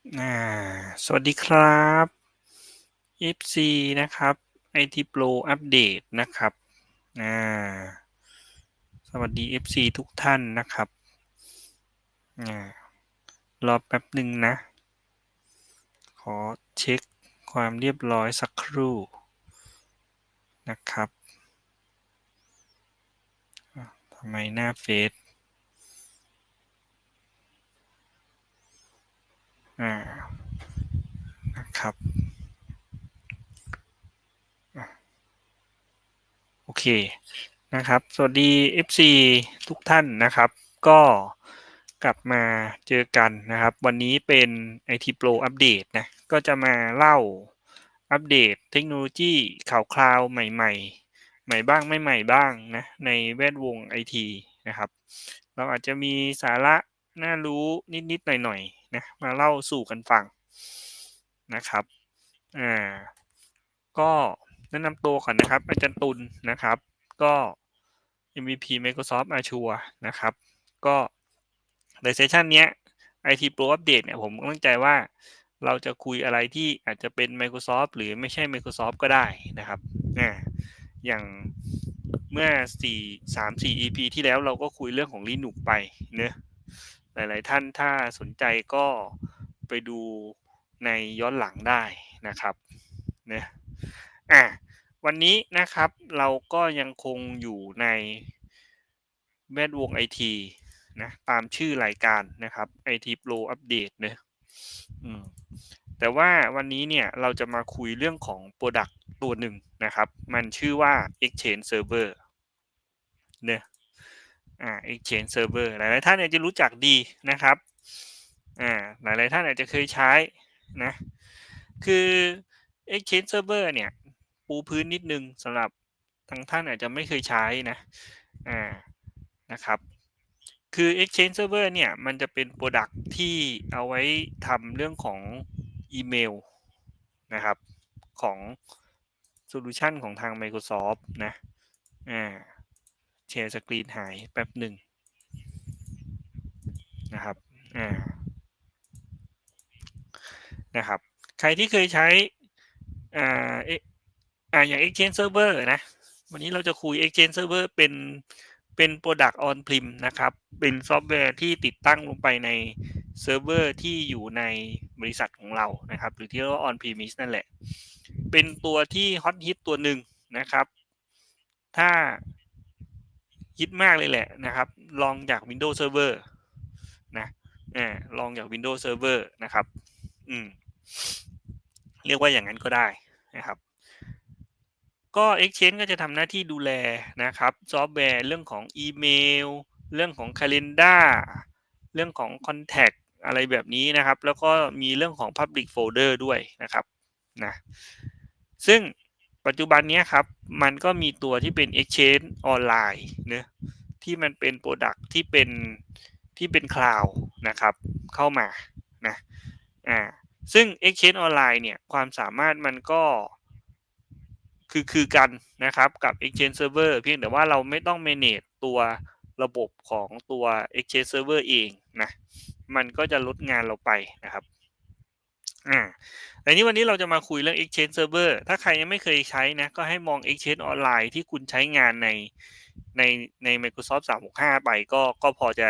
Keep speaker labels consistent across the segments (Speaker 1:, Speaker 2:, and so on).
Speaker 1: สวัสดีครับ FC นะครับ IT Pro อัปเดตนะครับสวัสดี FC ทุกท่านนะครับรอแป๊บหนึ่งนะ ขอเช็คความเรียบร้อยสักครู่นะครับทำไมหน้าเฟซ อ่านะครับโอเคนะครับ สวัสดี FC ทุกท่านนะครับ ก็กลับมาเจอกันนะครับ วันนี้เป็น IT Pro อัปเดตนะ ก็จะมาเล่าอัปเดตเทคโนโลยีข่าวคราวใหม่ ๆ ใหม่บ้างไม่ใหม่บ้างนะ ในแวดวงไอทีนะครับ เราอาจจะมีสาระน่ารู้นิด ๆ หน่อย ๆ นะมาเล่าสู่กันฟังนะครับอ่าก็แนะนำตัวก่อนนะครับอาจารย์ตุลนะครับ ก็ MVP Microsoft Azure นะครับก็ในเซสชันเนี้ย IT Pro Update เนี่ยผมตั้งใจว่าเราจะคุยอะไรที่อาจจะเป็น Microsoft หรือไม่ใช่ Microsoft ก็ได้นะครับอ่าอย่างเมื่อ 4 3 4 EP ที่แล้วเราก็คุยเรื่องของ Linux ไปเนะ หลาย ๆ ท่านถ้าสนใจก็ไปดูในย้อนหลังได้นะครับเนะอะวันนี้นะครับเราก็ยังคงอยู่ในแวดวงไอทีนะตามชื่อรายการนะครับ IT Pro Update เนะแต่ว่าวันนี้เนี่ยเราจะมาคุยเรื่องของ Product ตัวหนึ่งนะครับ มันชื่อว่า Exchange Server เนะ อ่า Exchange Server หลายๆท่านอาจจะรู้จักดีนะครับอ่าหลายๆท่านอาจจะเคยใช้นะคือ Exchange Server เนี่ยปูพื้นนิดนึงสำหรับทางท่านอาจจะไม่เคยใช้นะอ่านะครับคือ Exchange Server เนี่ยมันจะเป็น Product ที่เอาไว้ทำเรื่องของอีเมลนะครับของโซลูชันของทาง Microsoft นะอ่า แชร์สกรีนหายแป๊บหนึ่งนะครับอ่านะครับ ใครที่เคยใช้อ่าอ่าอย่าง Exchange Server นะ วันนี้เราจะคุย Exchange Server เป็นเป็น Product on Prem นะครับ เป็นซอฟต์แวร์ที่ติดตั้งลงไปในเซิร์ฟเวอร์ที่อยู่ในบริษัทของเรานะครับ หรือที่เรียกว่า on premise นั่นแหละ เป็นตัวที่ฮอตฮิตตัวหนึ่งนะครับ ถ้า ฮิตมากเลยแหละนะครับ ลองจาก Windows Server นะอ่าลองจาก Windows Server นะครับ อืม เรียกว่าอย่างนั้นก็ได้นะครับ ก็ Exchange ก็จะทำหน้าที่ดูแลนะครับ ซอฟต์แวร์เรื่องของอีเมล เรื่องของ Calendar เรื่องของ Contact อะไรแบบนี้นะครับ แล้วก็มีเรื่องของ Public Folder ด้วยนะครับนะซึ่ง ปัจจุบันนี้ครับ มันก็มีตัวที่เป็น Exchange ออนไลน์เนะที่มันเป็น Product ที่เป็นที่เป็น Cloud นะครับ เข้ามานะอ่าซึ่ง Exchange ออนไลน์เนี่ยความสามารถมันก็คือคือกันนะครับกับ Exchange Server เพียงแต่ว่าเราไม่ต้อง manage ตัวระบบของตัว Exchange Server เองนะมันก็จะลดงานเราไปนะครับ อ่าแต่นี้วันนี้เราจะมาคุยเรื่อง Exchange Server ถ้าใครยังไม่เคยใช้นะ ก็ให้มอง Exchange ออนไลน์ที่คุณใช้งานในในใน Microsoft 365 ไปก็ก็พอจะ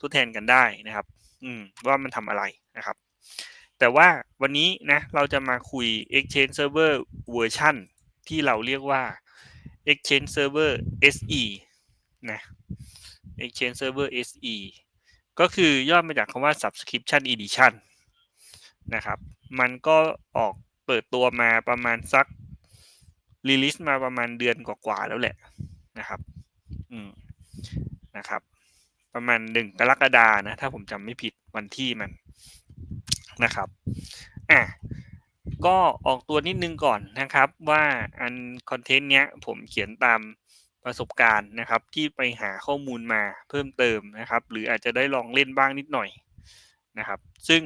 Speaker 1: ทดแทนกันได้นะครับ อืม ว่ามันทำอะไรนะครับ แต่ว่าวันนี้นะเราจะมาคุย Exchange Server เวอร์ชันที่เราเรียกว่า Exchange Server SE นะ Exchange Server SE ก็คือย่อมาจากคำว่า Subscription Edition นะครับ มันก็ออกเปิดตัวมาประมาณสักรีลิสมาประมาณเดือนกว่าๆแล้วแหละนะครับ อืมนะครับ ประมาณหนึ่งกรกฎานะ ถ้าผมจำไม่ผิดวันที่มันนะครับอะก็ออกตัวนิดนึงก่อนนะครับ ว่าอันคอนเทนต์เนี้ยผมเขียนตามประสบการณ์นะครับ ที่ไปหาข้อมูลมาเพิ่มเติมนะครับ หรืออาจจะได้ลองเล่นบ้างนิดหน่อยนะครับ ซึ่ง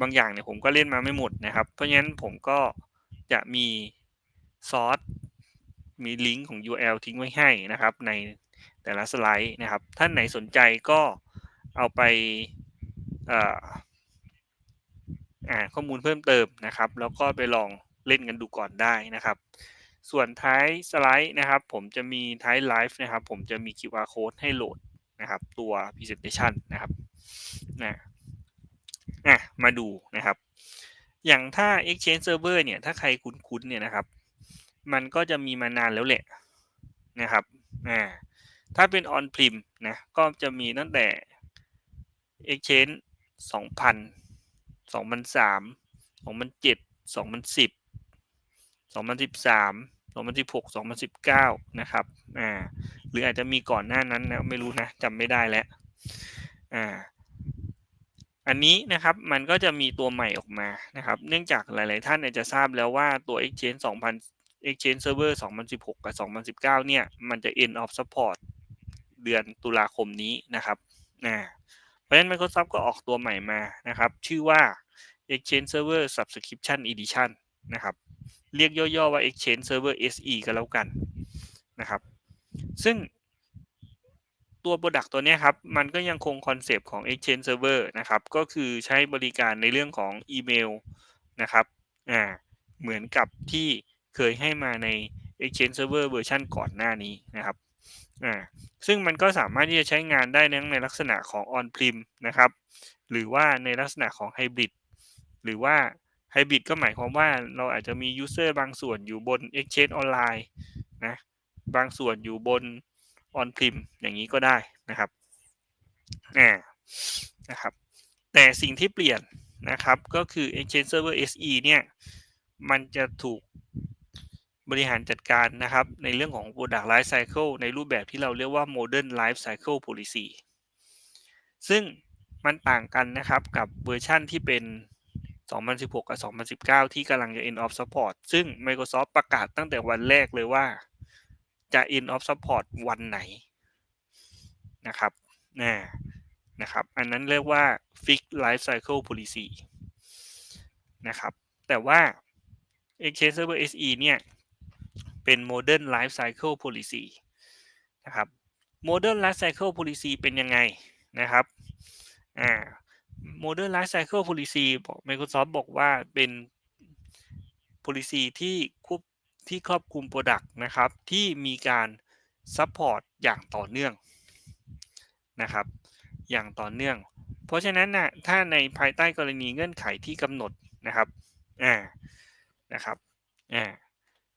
Speaker 1: บางอย่างเนี่ยผมก็เล่นมาไม่หมดนะครับ เพราะฉะนั้นผมก็จะมีซอสมีลิงก์ของ URL ทิ้งไว้ให้นะครับ ในแต่ละสไลด์นะครับ ท่านไหนสนใจก็เอาไปอ่าข้อมูลเพิ่มเติมนะครับ แล้วก็ไปลองเล่นกันดูก่อนได้นะครับ ส่วนท้ายสไลด์นะครับ ผมจะมีท้ายไลฟ์นะครับ ผมจะมี QR code ให้โหลดนะครับ ตัว Presentation นะครับนะ อะมาดูนะครับ อย่างถ้า Exchange Server เนี่ย ถ้าใครคุ้นๆเนี่ยนะครับ มันก็จะมีมานานแล้วแหละนะครับอ่าถ้าเป็น on prem นะก็จะมีตั้งแต่ Exchange 2000 2003 2007 2010 2013 2016 2019 นะครับ อ่า หรืออาจจะมีก่อนหน้านั้นนะ ไม่รู้นะจำไม่ได้แล้ว อ่า อันนี้นะครับมันก็จะมีตัวใหม่ออกมานะครับ เนื่องจากหลาย ๆ ท่านอาจจะทราบแล้วว่าตัว Exchange 2000 Exchange Server 2016 กับ 2019 เนี่ย มันจะ end of support เดือนตุลาคมนี้นะครับอ่าเพราะฉะนั้น Microsoft ก็ออกตัวใหม่มานะครับ ชื่อว่า Exchange Server Subscription Edition นะครับ เรียกย่อ ๆ ว่า Exchange Server SE ก็แล้วกันนะครับ ซึ่ง ตัว Product ตัวนี้ครับ มันก็ยังคงคอนเซปต์ของ Exchange Server นะครับ ก็คือใช้บริการในเรื่องของอีเมลนะครับอ่าเหมือนกับที่เคยให้มาใน Exchange Server เวอร์ชันก่อนหน้านี้นะครับอ่าซึ่งมันก็สามารถที่จะใช้งานได้ทั้งในลักษณะของ On-Prem นะครับ หรือว่าในลักษณะของ Hybrid หรือว่า Hybrid ก็หมายความว่าเราอาจจะมี User บางส่วนอยู่บน Exchange ออนไลน์นะบางส่วนอยู่บน On-Prem อย่างนี้ก็ได้นะครับอ่านะครับ แต่สิ่งที่เปลี่ยนนะครับก็คือ Exchange Server SE เนี่ยมันจะถูกบริหารจัดการนะครับ ในเรื่องของ Product Life Cycle ในรูปแบบที่เราเรียกว่า Modern Life Cycle Policy ซึ่งมันต่างกันนะครับกับเวอร์ชั่นที่เป็น 2016 กับ 2019 ที่กำลังจะ end of support ซึ่ง Microsoft ประกาศตั้งแต่วันแรกเลยว่า จะ end of support วันไหนนะครับนะนะครับ อันนั้นเรียกว่า fixed life cycle policy นะครับ แต่ว่า Exchange Server SE เนี่ย เป็น modern life cycle policy นะครับ modern life cycle policy เป็นยังไงนะครับอ่า modern life cycle policy บอก Microsoft บอกว่าเป็น policy ที่ควบ ที่ครอบคลุม product นะครับ ที่มีการ support อย่างต่อเนื่องนะครับ อย่างต่อเนื่อง เพราะฉะนั้นนะถ้าในภายใต้กรณีเงื่อนไขที่กำหนดนะครับอ่านะครับอ่า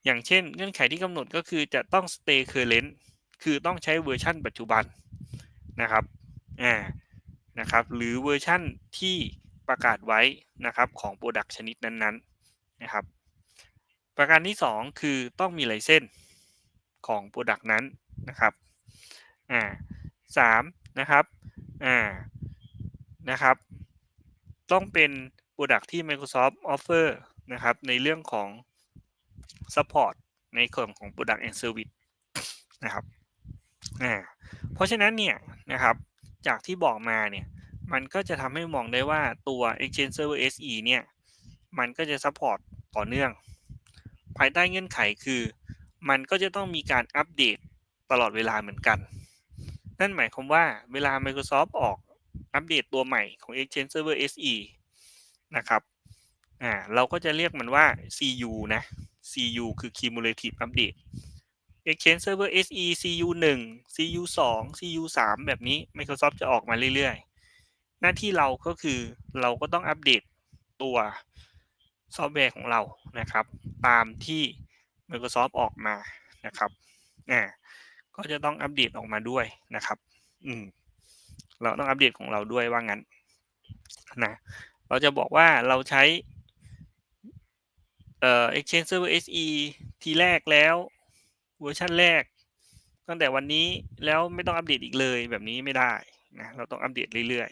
Speaker 1: อย่างเช่นเงื่อนไขที่กำหนดก็คือจะต้อง stay current คือต้องใช้เวอร์ชันปัจจุบันนะครับอ่านะครับ หรือเวอร์ชั่นที่ประกาศไว้นะครับของ Product ชนิดนั้นๆนะครับ ประการที่ 2 คือต้องมีไลเซนส์ของ Product นั้นนะครับอ่าสามนะครับอ่านะครับต้องเป็น Product ที่ Microsoft offer นะครับในเรื่องของ support ในส่วนของ Product and Service นะครับอ่าเพราะฉะนั้นเนี่ยนะครับจากที่บอกมาเนี่ยมันก็จะทำให้มองได้ว่าตัว Exchange Server SE เนี่ยมันก็จะ support ต่อเนื่อง ภายใต้เงื่อนไขคือ มันก็จะต้องมีการอัปเดตตลอดเวลาเหมือนกัน นั่นหมายความว่าเวลา Microsoft ออกอัปเดตตัวใหม่ของ Exchange Server SE นะครับอ่าเราก็จะเรียกมันว่า CU นะ CU คือ Cumulative Update Exchange Server SE CU 1 CU 2 CU 3แบบนี้ Microsoft จะออกมาเรื่อยๆ หน้าที่เราก็คือเราก็ต้องอัปเดตตัว ซอฟต์แวร์ของเรานะครับ ตามที่ Microsoft ออกมานะครับอ่าก็จะต้องอัปเดตออกมาด้วยนะครับ อืม เราต้องอัปเดตของเราด้วยว่างั้นนะ เราจะบอกว่าเราใช้เอ่อ Exchange Server SE ทีแรกแล้วเวอร์ชันแรก ตั้งแต่วันนี้แล้วไม่ต้องอัปเดตอีกเลยแบบนี้ไม่ได้นะเราต้องอัปเดตเรื่อย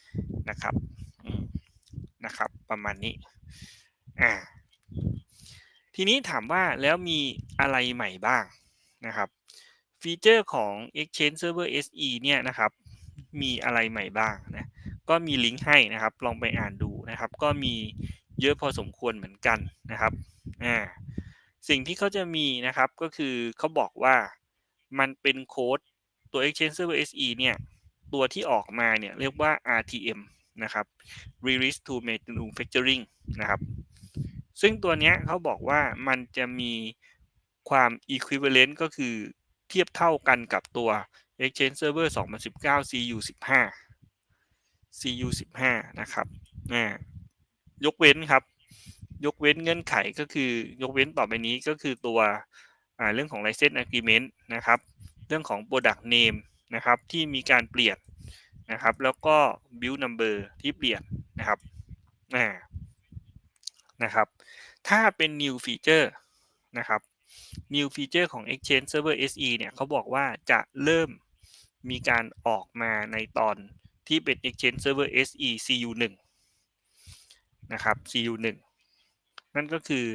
Speaker 1: ๆนะครับนะครับ ประมาณนี้ อ่าทีนี้ถามว่าแล้วมีอะไรใหม่บ้างนะครับ ฟีเจอร์ของ Exchange Server SE เนี่ยนะครับ มีอะไรใหม่บ้างนะก็มีลิงก์ให้นะครับ ลองไปอ่านดูนะครับ ก็มีเยอะพอสมควรเหมือนกันนะครับอ่าสิ่งที่เขาจะมีนะครับก็คือเขาบอกว่ามันเป็นโค้ดตัว Exchange Server SE เนี่ย ตัวที่ออกมาเนี่ยเรียกว่า RTM นะครับ release to manufacturing นะครับ ซึ่งตัวเนี้ยเขาบอกว่ามันจะมีความ equivalent ก็คือเทียบเท่ากันกับตัว Exchange Server 2019 CU 15 CU 15นะครับอ่ยกเว้นครับ ยกเว้นเงื่อนไขก็คือยกเว้นต่อไปนี้ก็คือตัวเรื่องของ license agreement นะครับ เรื่องของ product name นะครับที่มีการเปลี่ยนนะครับ แล้วก็ build number ที่เปลี่ยนนะครับอ่า นะครับถ้าเป็น new feature นะครับ new feature ของ Exchange Server SE เนี่ยเขาบอกว่าจะเริ่มมีการออกมาในตอนที่เป็น Exchange Server SE CU 1นะครับ CU 1นั่นก็คือ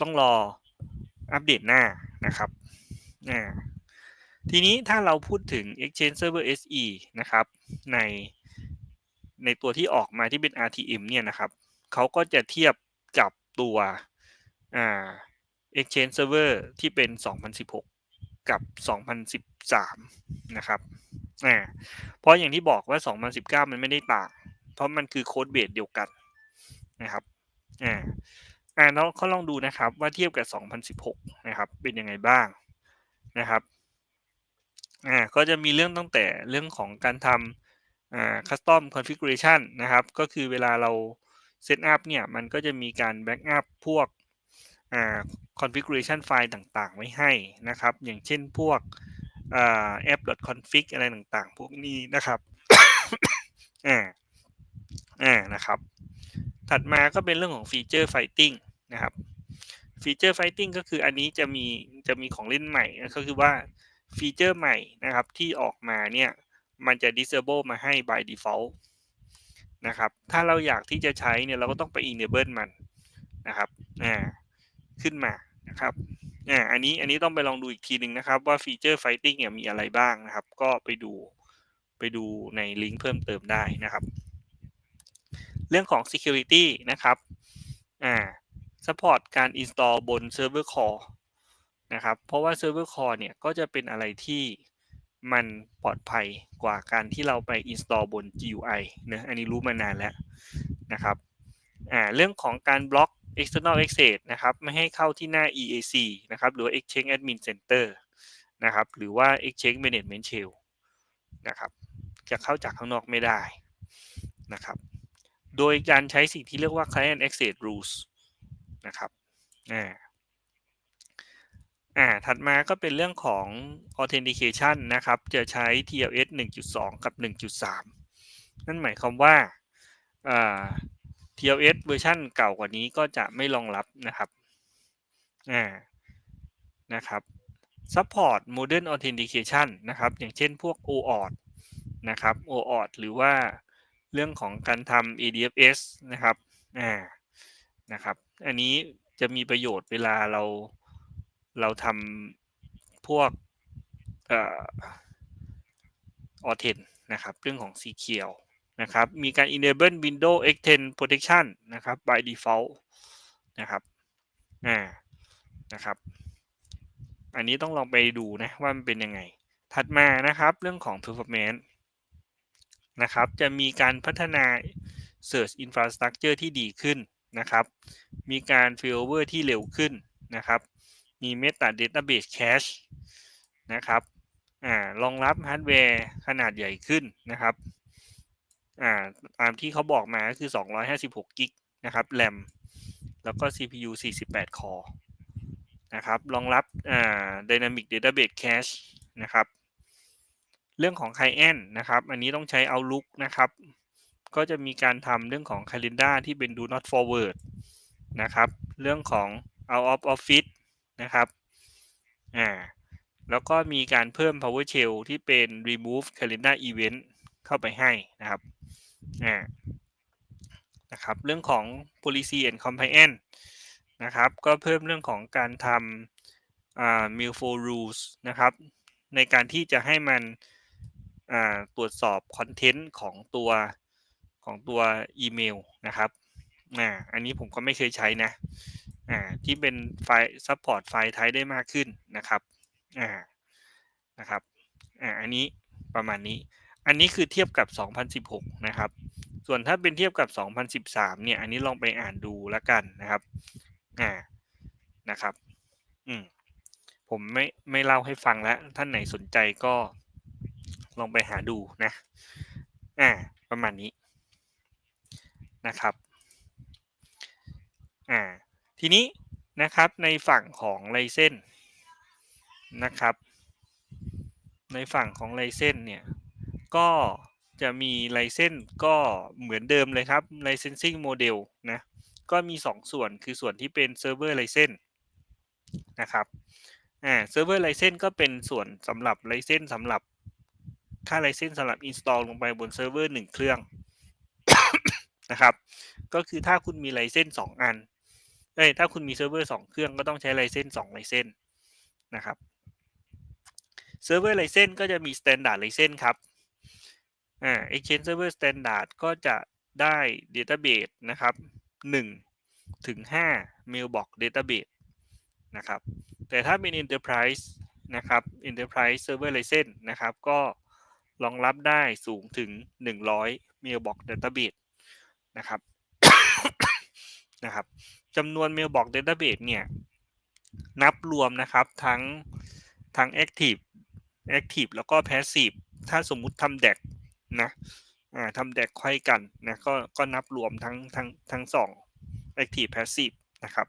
Speaker 1: ต้องรออัปเดตหน้านะครับทีนี้ถ้าเราพูดถึง Exchange Server SE นะครับ ในในตัวที่ออกมาที่เป็น RTM เนี่ยนะครับเขาก็จะเทียบ กับตัวอ่า Exchange Server ที่เป็น 2016 กับ 2013 นะครับอ่าเพราะอย่างที่บอกว่า 2019 มันไม่ได้ต่าง เพราะมันคือโค้ดเบสเดียวกันนะครับอ่าอ่าเราเขาลองดูนะครับว่าเทียบกับ 2016 นะครับ เป็นยังไงบ้างนะครับอ่าก็จะมีเรื่องตั้งแต่เรื่องของการทำอ่า custom configuration นะครับ ก็คือเวลาเรา เซตอัพเนี่ยมันก็จะมีการแบ็กอัพพวกอ่า configuration ไฟล์ต่างๆ ไว้ให้นะครับ อย่างเช่นพวกอ่า app.config อะไรต่างๆ พวกนี้นะครับอ่าอ่านะครับ ถัดมาก็เป็นเรื่องของฟีเจอร์ไฟติ้งนะครับฟีเจอร์ไฟติ้งก็คืออันนี้จะมีจะมีของเล่นใหม่ก็คือว่าฟีเจอร์ใหม่นะครับที่ออกมาเนี่ยมันจะ disable มาให้ by default นะครับ ถ้าเราอยากที่จะใช้เนี่ยเราก็ต้องไป enable มันนะครับอ่าขึ้นมานะครับอ่าอันนี้อันนี้ต้องไปลองดูอีกทีหนึ่งนะครับว่าฟีเจอร์ไฟติ้งเนี่ยมีอะไรบ้างนะครับ ก็ไปดูไปดูในลิงก์เพิ่มเติมได้นะครับ เรื่องของ security นะครับอ่า support การ install บน server core นะครับ เพราะว่า server core เนี่ยก็จะเป็นอะไรที่ มันปลอดภัยกว่าการที่เราไป install บน GUI นะอันนี้รู้มานานแล้วนะครับอ่าเรื่องของการบล็อก external access นะครับไม่ให้เข้าที่หน้า EAC นะครับหรือ Exchange Admin Center นะครับหรือว่า Exchange Management Shell นะครับจะเข้าจากข้างนอกไม่ได้นะครับโดยการใช้สิ่งที่เรียกว่า Client Access Rules นะครับอ่า อ่า ถัดมาก็เป็นเรื่องของ authentication นะครับ จะใช้ TLS 1.2 กับ 1.3 นั่นหมายความว่าา TLS เวอร์ชันเก่ากว่านี้ก็จะไม่รองรับนะครับ อ่า นะครับ support modern authentication นะครับ อย่างเช่นพวก OAuth นะครับ OAuth หรือว่าเรื่องของการทำ ADFS นะครับ อ่า นะครับ อันนี้จะมีประโยชน์เวลาเรา เราทำพวกเอ่อออเทนนะครับ เรื่องของ Secure นะครับ มีการ enable Windows X10 protection นะครับ by default นะครับอ่านะครับ อันนี้ต้องลองไปดูนะว่ามันเป็นยังไง ถัดมานะครับเรื่องของ performance นะครับ จะมีการพัฒนา Search Infrastructure ที่ดีขึ้นนะครับ มีการ failover ที่เร็วขึ้นนะครับ มี Meta Database Cache นะครับอ่ารองรับฮาร์ดแวร์ขนาดใหญ่ขึ้นนะครับอ่าตามที่เขาบอกมาก็คือ 256กิกนะครับ RAM แล้วก็ CPU 48 core นะครับรองรับอ่า Dynamic Database Cache นะครับ เรื่องของ Client นะครับ อันนี้ต้องใช้ Outlook นะครับ ก็จะมีการทำเรื่องของ Calendar ที่เป็น Do Not Forward นะครับ เรื่องของ Out of Office นะครับอ่าแล้วก็มีการเพิ่ม PowerShell ที่เป็น Remove Calendar Event เข้าไปให้นะครับอ่านะครับเรื่องของ Policy and Compliance นะครับก็เพิ่มเรื่องของการทำอ่า Mail f o Rules นะครับในการที่จะให้มันอ่าตรวจสอบคอนเทนต์ของตัวของตัวอีเมลนะครับอ่าอันนี้ผมก็ไม่เคยใช้นะ อ่าที่เป็นไฟล์ซัพพอร์ตไฟล์ไทป์ได้มากขึ้นนะครับอ่านะครับอ่าอันนี้ประมาณนี้ อันนี้คือเทียบกับ 2016 นะครับ ส่วนถ้าเป็นเทียบกับ 2013 เนี่ย อันนี้ลองไปอ่านดูแล้วกันนะครับอ่านะครับอืมผมไม่ไม่เล่าให้ฟังแล้ว ท่านไหนสนใจก็ลองไปหาดูนะอ่าประมาณนี้นะครับอ่า ทีนี้นะครับในฝั่งของไลเซนนะครับ ในฝั่งของไลเซนเนี่ยก็จะมีไลเซนก็เหมือนเดิมเลยครับ licensing model นะก็มี 2 ส่วนคือส่วนที่เป็น server license นะครับอ่า server license ก็เป็นส่วนสำหรับ license สำหรับค่า license สำหรับ install ลงไปบนเซิร์ฟเวอร์1เครื่องนะครับ ก็คือถ้าคุณมี license 2 อัน เอ้ยถ้าคุณมีเซิร์ฟเวอร์สองเครื่องก็ต้องใช้ไลเซนส์สองไลเซนส์นะครับเซิร์ฟเวอร์ไลเซนส์ก็จะมีสแตนดาร์ดไลเซนส์ครับอ่าเอ็กเซนเซิร์ฟเวอร์สแตนดาร์ดก็จะได้เดต้าเบสนะครับหนึ่งถึง5 Mailbox เดต้าเบสนะครับ แต่ถ้าเป็นอินเทอร์ไพรส์นะครับอินเทอร์ไพรส์เซิร์ฟเวอร์ไรเซนนะครับ ก็รองรับได้สูงถึงหนึ่งร้อ Mailbox เดต้าเบสนะครับ นะครับ จำนวน mailbox database เนี่ย นับรวมนะครับทั้งทั้ง active active แล้วก็ passive ถ้าสมมุติทำ DAC นะอ่าทำ DAC ไขว้กันนะก็ก็นับรวมทั้งทั้งทั้งสอง active passive นะครับ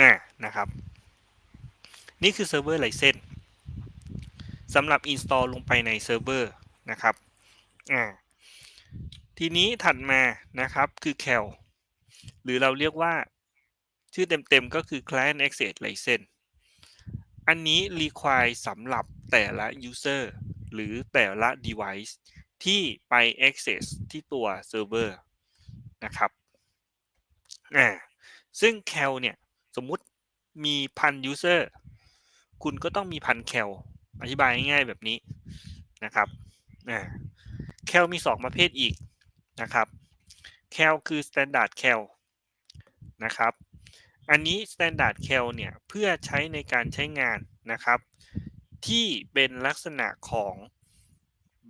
Speaker 1: อ่านะครับ นี่คือ server license สำหรับ install ลงไปในเซิร์ฟเวอร์นะครับ อ่าทีนี้ถัดมานะครับคือ CAL หรือเราเรียกว่าชื่อเต็มๆก็คือ Client Access License อันนี้ require สำหรับแต่ละ user หรือแต่ละ device ที่ไป access ที่ตัวเซิร์ฟเวอร์นะครับอ่าซึ่ง CAL เนี่ย สมมุติมีพัน user คุณก็ต้องมีพัน CAL อธิบายง่ายๆแบบนี้นะครับอ่า CAL มี 2 ประเภทอีกนะครับ CAL คือ standard CAL นะครับ อันนี้ standard CAL เนี่ย เพื่อใช้ในการใช้งานนะครับ ที่เป็นลักษณะของ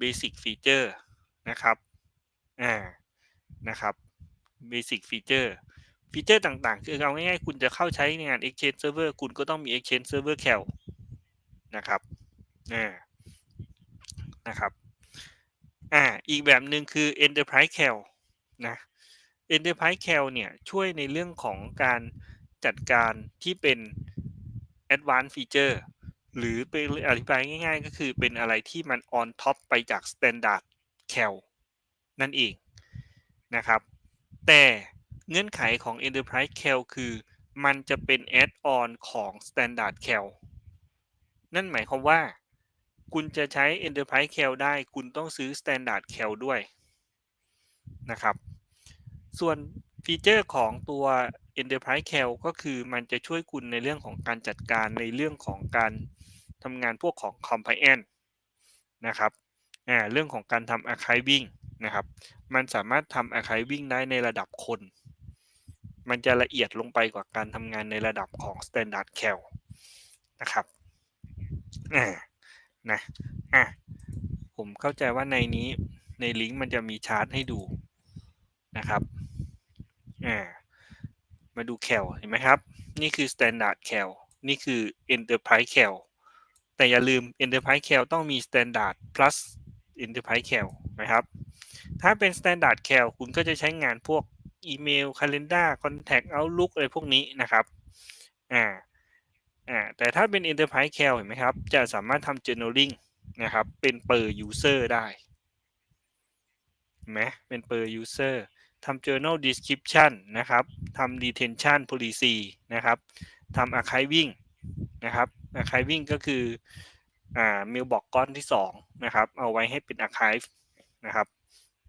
Speaker 1: basic feature นะครับอ่านะครับ basic feature ฟีเจอร์ต่างๆ คือเอาง่ายๆ คุณจะเข้าใช้ในงาน Exchange Server คุณก็ต้องมี Exchange Server CAL นะครับอ่านะครับ อ่าอีกแบบหนึ่งคือ Enterprise CAL นะ Enterprise CAL เนี่ยช่วยในเรื่องของการจัดการที่เป็น Advanced Feature หรือเป็นอธิบายง่าย ๆ ก็คือเป็นอะไรที่มัน on top ไปจาก Standard CAL นั่นเองนะครับ แต่เงื่อนไขของ Enterprise CAL คือมันจะเป็น add-on ของ Standard CAL นั่นหมายความว่า คุณจะใช้ Enterprise CAL ได้คุณต้องซื้อ Standard CAL ด้วยนะครับ ส่วนฟีเจอร์ของตัว Enterprise CAL ก็คือมันจะช่วยคุณในเรื่องของการจัดการในเรื่องของการทำงานพวกของ compliance นะครับอ่าเรื่องของการทำ archiving นะครับ มันสามารถทำ archiving ได้ในระดับคน มันจะละเอียดลงไปกว่าการทำงานในระดับของ standard CAL นะครับอ่า นะอะผมเข้าใจว่าในนี้ในลิงก์มันจะมีชาร์ตให้ดูนะครับอ่ามาดู CAL เห็นไหมครับ นี่คือ standard CAL นี่คือ enterprise CAL แต่อย่าลืม enterprise CAL ต้องมี standard plus enterprise CAL นะครับ ถ้าเป็น standard CAL คุณก็จะใช้งานพวกอีเมล calendar contact outlook อะไรพวกนี้นะครับอ่า อ่าแต่ถ้าเป็น enterprise CAL เห็นไหมครับ จะสามารถทำ journaling นะครับ เป็น per user ได้เห็นไหมเป็น per user ทำ journal description นะครับทำ retention policy นะครับทำ archiving นะครับ archiving ก็คืออ่า mailbox ก้อนที่2นะครับ เอาไว้ให้เป็น archive นะครับ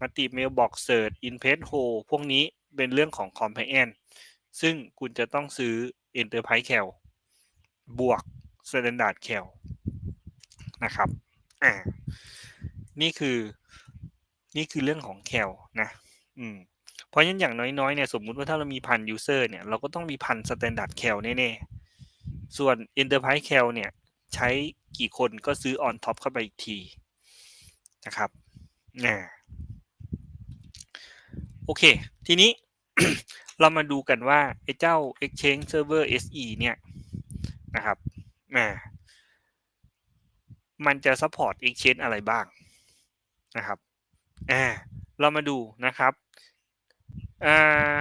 Speaker 1: มัติ mailbox search in page hole พวกนี้เป็นเรื่องของ compliance ซึ่งคุณจะต้องซื้อ enterprise CAL บวก standard CAL นะครับอ่านี่คือนี่คือเรื่องของ CAL นะอืมเพราะฉะนั้นอย่างน้อยๆเนี่ยสมมุติว่าถ้าเรามีพัน user เนี่ยเราก็ต้องมีพัน standard CAL แน่ๆ ส่วน enterprise CAL เนี่ยใช้กี่คนก็ซื้อ on top เข้าไปอีกทีนะครับนะโอเค ทีนี้ เรามาดูกันว่าไอ้เจ้า Exchange Server SE เนี่ย นะครับอ่ามันจะ support Exchange อะไรบ้างนะครับอ่าเรามาดูนะครับอ่า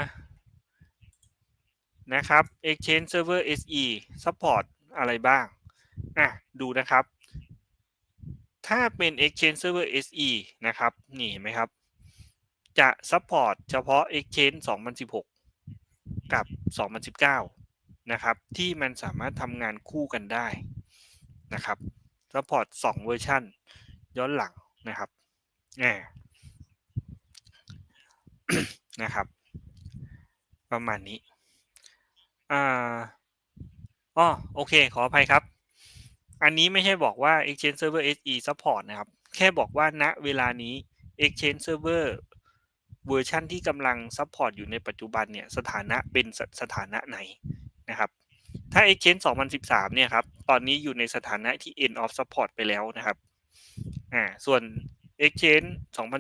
Speaker 1: นะครับ Exchange Server SE support อะไรบ้างอะดูนะครับ ถ้าเป็น Exchange Server SE นะครับ นี่เห็นไหมครับ จะ support เฉพาะ Exchange 2016 กับ 2019 นะครับที่มันสามารถทำงานคู่กันได้นะครับ support 2เวอร์ชันย้อนหลังนะครับอ่นะครับ ประมาณนี้อ่าอ๋อโอเค ขออภัยครับ อันนี้ไม่ใช่บอกว่า Exchange Server SE support นะครับ แค่บอกว่าณเวลานี้ Exchange Server เวอร์ชันที่กำลัง support อยู่ในปัจจุบันเนี่ย สถานะเป็นสสถานะไหน นะครับ ถ้า Exchange 2013 เนี่ยครับ ตอนนี้อยู่ในสถานะที่ end of support ไปแล้วนะครับ อ่า ส่วน Exchange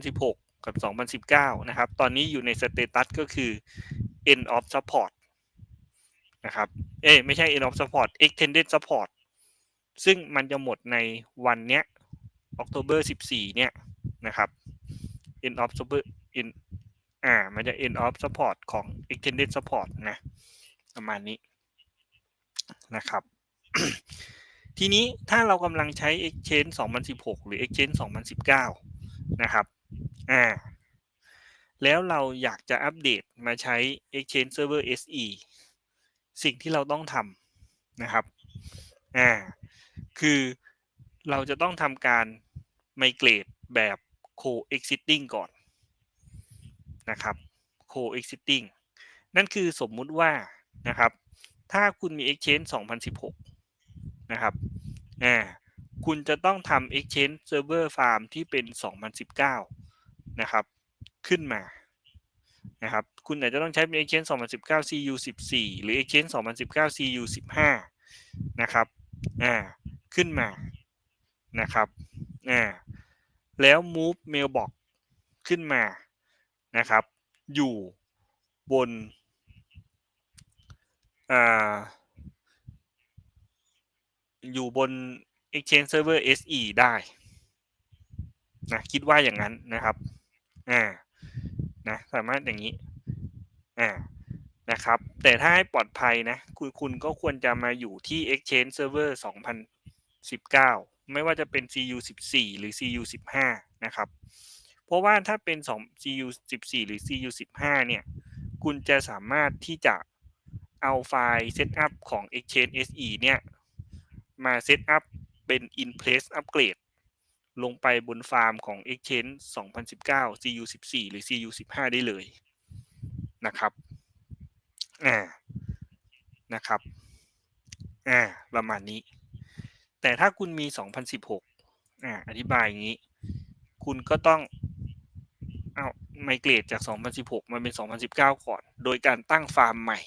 Speaker 1: 2016 กับ 2019 นะครับ ตอนนี้อยู่ในสเตตัสก็คือ end of support นะครับ เอ้ไม่ใช่ end of support extended support ซึ่งมันจะหมดในวันเนี้ย October 14 เนี่ยนะครับ end of support end อ่า มันจะ end of support ของ extended support นะ ประมาณนี้ นะครับ ทีนี้ถ้าเรากำลังใช้ Exchange 2016 หรือ Exchange 2019 นะครับอ่าแล้วเราอยากจะอัปเดตมาใช้ Exchange Server SE สิ่งที่เราต้องทำนะครับอ่าคือเราจะต้องทำการ migrate แบบ coexisting ก่อนนะครับ coexisting นั่นคือสมมุติว่านะครับ ถ้าคุณมี Exchange 2016 นะครับอ่าคุณจะต้องทำ Exchange Server Farm ที่เป็น 2019 นะครับ ขึ้นมานะครับคุณอาจจะต้องใช้เป็น Exchange 2019 CU 14หรือ Exchange 2019 CU 15นะครับอ่าขึ้นมานะครับอ่าแล้ว move mailbox ขึ้นมานะครับ อยู่บน อ่า อยู่บน Exchange Server SE ได้นะคิดว่าอย่างนั้นนะครับอ่านะสามารถอย่างนี้อ่านะครับ แต่ถ้าให้ปลอดภัยนะคุณคุณก็ควรจะมาอยู่ที่ Exchange Server 2019 ไม่ว่าจะเป็น CU 14 หรือ CU 15นะครับ เพราะว่าถ้าเป็น 2 CU 14 หรือ CU 15เนี่ย คุณจะสามารถที่จะ เอาไฟล์ Setup ของ Exchange SE เนี่ย มา Setup เป็น in place upgrade ลงไปบนฟาร์มของ Exchange 2019 CU 14หรือ CU 15ได้เลยนะครับ อ่า นะครับ อ่า ประมาณนี้ แต่ถ้าคุณมี 2016 อ่า อธิบายอย่างนี้ คุณก็ต้อง เอาไมเกรดจาก 2016 มาเป็น 2019 ก่อน โดยการตั้งฟาร์มใหม่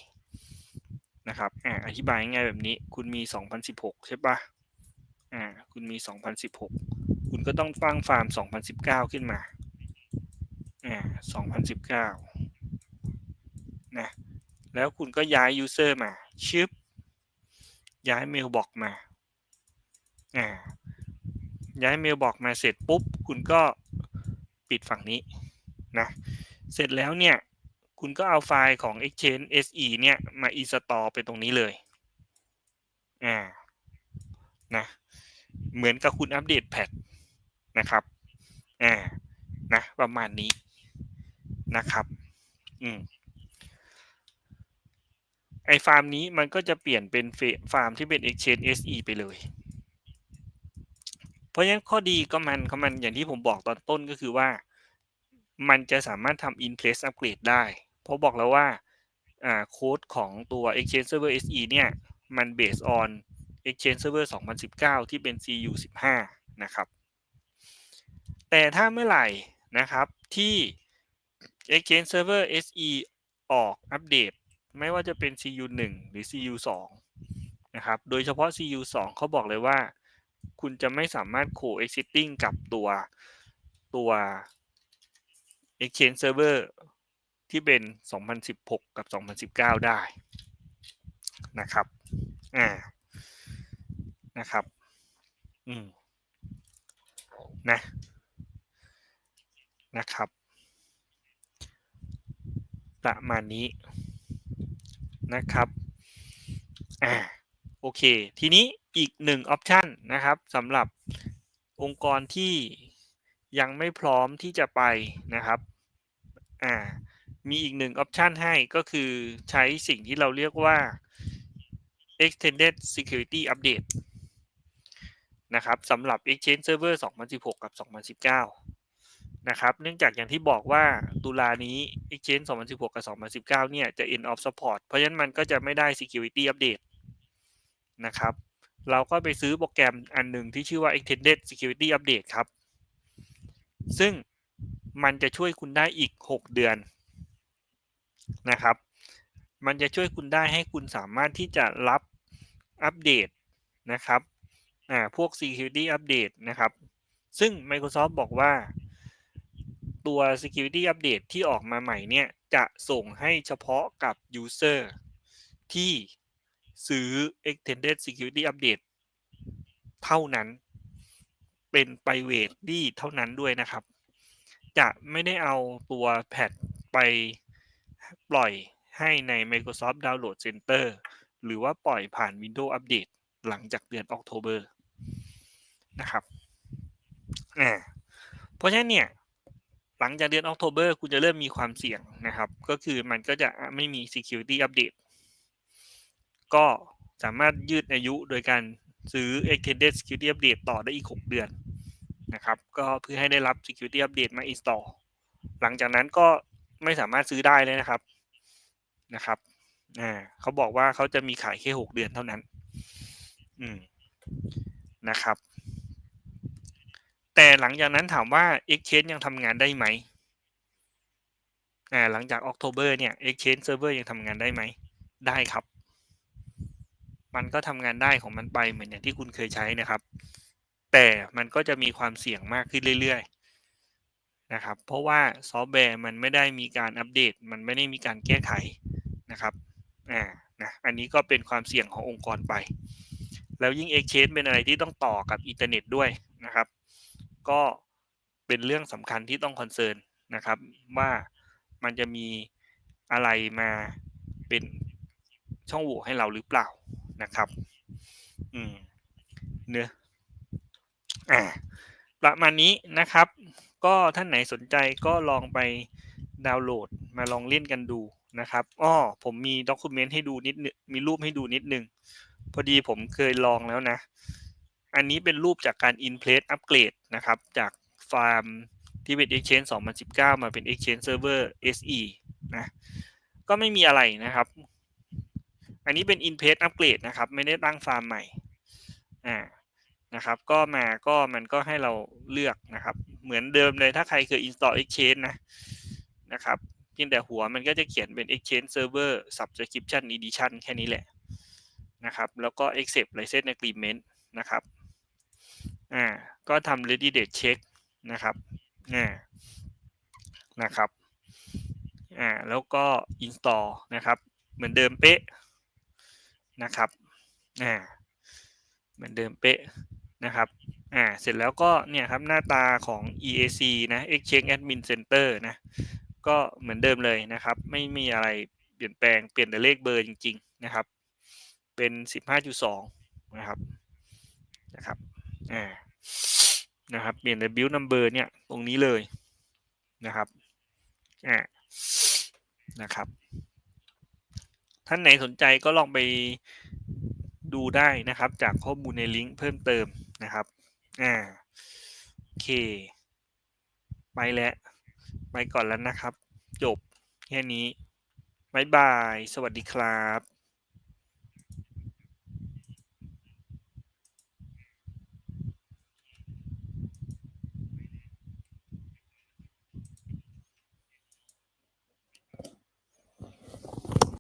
Speaker 1: นะครับอ่าอธิบายง่ายแบบนี้ คุณมี 2016 ใช่ปะอ่า คุณมี 2016 คุณก็ต้องตั้งฟาร์ม 2019 ขึ้นมา อ่า 2019 นะ แล้วคุณก็ย้าย user มาชึบย้าย mailbox มา อ่า ย้าย mailbox มาเสร็จปุ๊บ คุณก็ปิดฝั่งนี้ นะ เสร็จแล้วเนี่ย คุณก็เอาไฟล์ของ Exchange SE เนี่ยมา install ไปตรงนี้เลย อ่า นะ เหมือนกับคุณอัปเดตแพทนะครับ อ่า นะ ประมาณนี้นะครับ อืม ไอฟาร์มนี้มันก็จะเปลี่ยนเป็นฟาร์มที่เป็น Exchange SE ไปเลยเพราะฉะนั้นข้อดีก็มันของมันอย่างที่ผมบอกตอนต้นก็คือว่า มันจะสามารถทำ in place upgrade ได้ เพราะบอกแล้วว่าอ่าโค้ดของตัว Exchange Server SE เนี่ยมัน based on Exchange Server 2019 ที่เป็น CU 15นะครับแต่ถ้าเมื่อไหร่นะครับที่ Exchange Server SE ออกอัปเดต ไม่ว่าจะเป็น CU 1หรือ CU 2นะครับโดยเฉพาะ CU 2เขาบอกเลยว่า คุณจะไม่สามารถ coexisting กับตัวตัว Exchange Server ที่เป็น 2016 กับ 2019 ได้นะครับอ่านะครับ อืม นะ นะครับ ประมาณนี้นะครับ อ่า โอเค ทีนี้อีกหนึ่งออปชันนะครับสำหรับองค์กรที่ยังไม่พร้อมที่จะไปนะครับ อ่า มีอีกหนึ่งออปชันให้ก็คือใช้สิ่งที่เราเรียกว่า extended security update นะครับสำหรับ Exchange Server 2016 กับ 2019 นะครับ เนื่องจากอย่างที่บอกว่าตุลานี้ Exchange 2016 กับ 2019 เนี่ย จะ end of support เพราะฉะนั้นมันก็จะไม่ได้ security update นะครับ เราก็ไปซื้อโปรแกรมอันหนึ่งที่ชื่อว่า extended security update ครับ ซึ่งมันจะช่วยคุณได้อีก 6 เดือน นะครับ มันจะช่วยคุณได้ให้คุณสามารถที่จะรับอัปเดตนะครับอ่าพวก security update นะครับ ซึ่ง Microsoft บอกว่าตัว security update ที่ออกมาใหม่เนี่ยจะส่งให้เฉพาะกับ user ที่ซื้อ extended security update เท่านั้น เป็น private ดีเท่านั้นด้วยนะครับ จะไม่ได้เอาตัวแพทไป ปล่อยให้ใน Microsoft Download Center หรือว่าปล่อยผ่าน Windows Update หลังจากเดือน October นะครับอ่าเพราะฉะนั้นเนี่ยหลังจากเดือน October คุณจะเริ่มมีความเสี่ยงนะครับ ก็คือมันก็จะไม่มี Security Update ก็สามารถยืดอายุโดยการซื้อ Extended Security Update ต่อได้อีก 6 เดือนนะครับ ก็เพื่อให้ได้รับ Security Update มา install หลังจากนั้นก็ ไม่สามารถซื้อได้เลยนะครับนะครับอ่าเขาบอกว่าเขาจะมีขายแค่6เดือนเท่านั้น อืมนะครับ แต่หลังจากนั้นถามว่า Exchange ยังทำงานได้ไหมอ่าหลังจาก October เนี่ย Exchange Server ยังทำงานได้ไหม ได้ครับ มันก็ทำงานได้ของมันไปเหมือนอย่างที่คุณเคยใช้นะครับ แต่มันก็จะมีความเสี่ยงมากขึ้นเรื่อยๆ นะครับ เพราะว่าซอฟต์แวร์มันไม่ได้มีการอัปเดต มันไม่ได้มีการแก้ไขนะครับอ่านะอันนี้ก็เป็นความเสี่ยงขององค์กรไป แล้วยิ่ง Exchange เป็นอะไรที่ต้องต่อกับอินเทอร์เน็ตด้วยนะครับ ก็เป็นเรื่องสำคัญที่ต้องคอนเซิร์นนะครับว่ามันจะมีอะไรมาเป็นช่องโหว่ให้เราหรือเปล่านะครับ อืมเนื้ออ่าประมาณนี้นะครับ ก็ท่านไหนสนใจก็ลองไปดาวน์โหลดมาลองเล่นกันดูนะครับอ้อผมมีด็อกิเมนต์ให้ดูนิดนึงมีรูปให้ดูนิดนึง พอดีผมเคยลองแล้วนะ อันนี้เป็นรูปจากการ in place upgrade นะครับ จากฟาร์มที่เป็น Exchange 2019 มาเป็น Exchange Server SE นะ ก็ไม่มีอะไรนะครับ อันนี้เป็น in place upgrade นะครับ ไม่ได้ตั้งฟาร์มใหม่ อ่า นะครับ ก็มาก็มันก็ให้เราเลือกนะครับ เหมือนเดิมเลยถ้าใครเคย install Exchange นะนะครับเพียงแต่หัวมันก็จะเขียนเป็น Exchange Server Subscription Edition แค่นี้แหละนะครับ แล้วก็ accept license agreement นะครับอ่าก็ทำ ready date check นะครับอ่านะครับอ่าแล้วก็ install นะครับ เหมือนเดิมเป๊ะนะครับอ่าเหมือนเดิมเป๊ะ นะครับอ่าเสร็จแล้วก็เนี่ยครับหน้าตาของ EAC นะ Exchange Admin Center นะก็เหมือนเดิมเลยนะครับ ไม่มีอะไรเปลี่ยนแปลงเปลี่ยนแต่เลขเบอร์จริง ๆ นะครับ เป็น 15.2 นะครับนะครับอ่านะครับเปลี่ยนแต่ build number เนี่ยตรงนี้เลยนะครับอ่านะครับ ท่านไหนสนใจก็ลองไปดูได้นะครับ จากข้อมูลในลิงก์เพิ่มเติม นะครับ อ่า โอเค ไปแล้ว ไปก่อนแล้วนะครับ จบแค่นี้บายบาย สวัสดีครับ